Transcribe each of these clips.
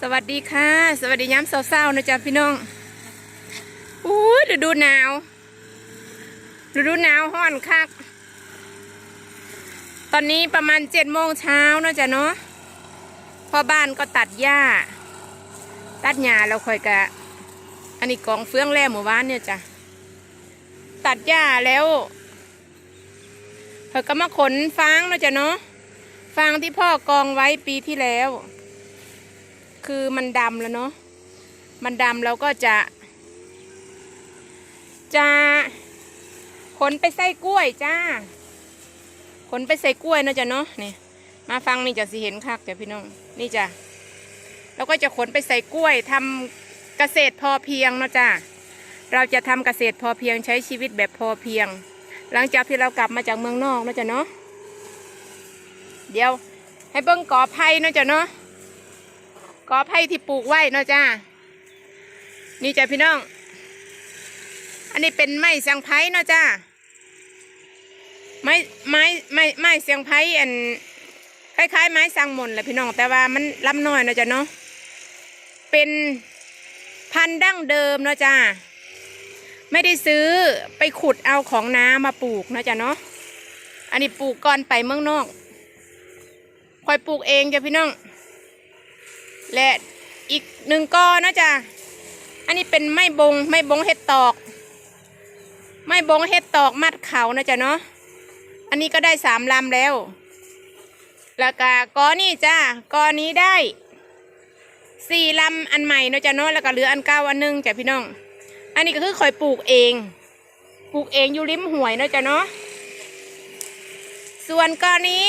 สวัสดีค่ะ สวัสดีย้ำเศร้าๆนะจ๊ะพี่น้องอู้ยฤดูหนาวฤดูหนาวห้อนคัก ตอนนี้ประมาณเจ็ดโมงเช้านะจ๊ะเนาะพ่อบ้านก็ตัดหญ้า ตัดหญ้าเราค่อยกะ อันนี้กองเฟืองแร่หมู่บ้านเนี่ยจ้ะตัดหญ้าแล้วเธอก็มาขนฟางนะจ๊ะเนาะฟางที่พ่อกองไว้ปีที่แล้ว คือมันดำแล้วเนาะมันดำแล้วก็จะ จะขนไปใส่กล้วยจ้าขนไปใส่กล้วยนะจ๊ะเนาะนี่มาฟังนี่จะสิเห็นคักจ้ะพี่น้องนี่จ้ะแล้วก็จะขนไปใส่กล้วยทำเกษตรพอเพียงนะจ้าเราจะทำเกษตรพอเพียงใช้ชีวิตแบบพอเพียง หลังจากที่เรากลับมาจากเมืองนอกนะจ้ะเนาะเดี๋ยวให้เบิ้งกอไผ่นะจ้ะเนาะ กอไผ่ที่ปลูกไว้เนาะจ้า นี่จ้ะพี่น้อง อันนี้เป็นไม้เสียงไผ่เนาะจ้า ไม้ไม้ไม้ไม้เสียงไผ่อันคล้ายๆไม้สังมนแหละพี่น้อง แต่ว่ามันลำน้อยเนาะจ้ะเนาะ เป็นพันธุ์ดั้งเดิมเนาะจ้า ไม่ได้ซื้อไปขุดเอาของน้ามาปลูกเนาะจ้ะเนาะ อันนี้ปลูกก่อนไปเมืองนอกคอยปลูกเองจ้ะพี่น้อง และอีกหนึ่งกอนะจ๊ะอันนี้เป็นไม้บงไม้บงเห็ดตอก ไม้บงเห็ดตอกมัดเขานะจ๊ะเนาะอันนี้ก็ได้สามลำแล้วแล้วก็กอนี่จ้ากอนี้ได้สี่ลำอันใหม่นะจ๊ะเนาะแล้วก็เหลืออันเก้าอันหนึงจ้ะพี่น้อง อันนี้ก็คือคอยปลูกเอง ปลูกเองอยู่ริมห้วยนะจ๊ะเนาะส่วนกอนี้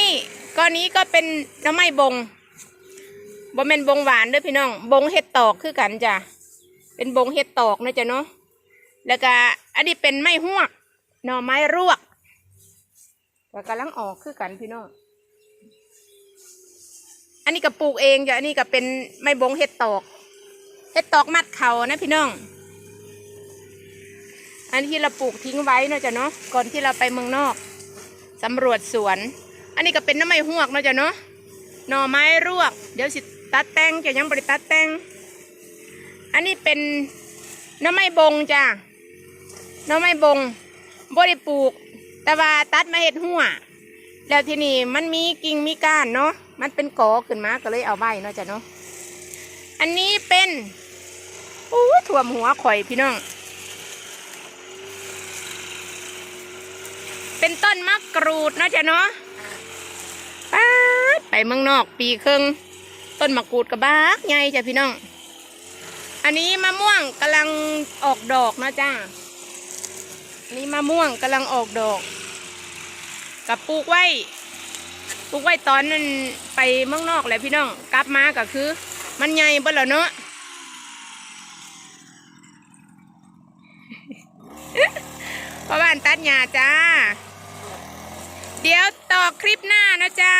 กอนี้ก็เป็นน้ำไม้บง บ่แม่นบงหวานด้อพี่น้อง บงเห็ดตอกคือกันจ้ะ เป็นบงเห็ดตอกนะจ๊ะเนาะ แล้วก็อันนี้เป็นไม้หวก หน่อไม้รวกก็กำลังออกคือกันพี่น้อง อันนี้ก็ปลูกเองจ้ะ อันนี้ก็เป็นไม้บงเห็ดตอก เห็ดตอกมัดเขานะพี่น้อง อันที่เราปลูกทิ้งไว้นะจ้ะเนาะ ก่อนที่เราไปเมืองนอกสำรวจสวน อันนี้ก็เป็นน้ำไม้หวกนะจ้ะเนาะ หน่อไม้รวก เดี๋ยวสิตัดแต่งจะยังบริตัดแต่ง อันนี้เป็นน้ำไม้บงจ้ะน้ำไม้บงบริปลูก แต่ว่าตัดมาเห็ดหัว แล้วทีนี้มันมีกิ่งมีก้านเนาะ มันเป็นกอขึ้นมาก็เลยเอาไว้เนาะจ้ะเนาะ อันนี้เป็นอู้ถ่วมหัวข่อยพี่น้อง เป็นต้นมะกรูดเนาะจ้ะเนาะ ไปเมืองนอกปีครึ่งต้นมะกรูดกระบากใหญ่จ้ะพี่น้อง อันนี้มะม่วงกำลังออกดอกนะจ้านนี้มะม่วงกำลังออกดอก กับปลูกไว้ปลูกไว้ตอนนั้นไปเมืองนอกแหละพี่น้อง กลับมาก็คือ มันใหญ่เบ่แล้วเนาะพราะบ้านตัดหญ้าจ้า เดี๋ยวต่อคลิปหน้านะจ้า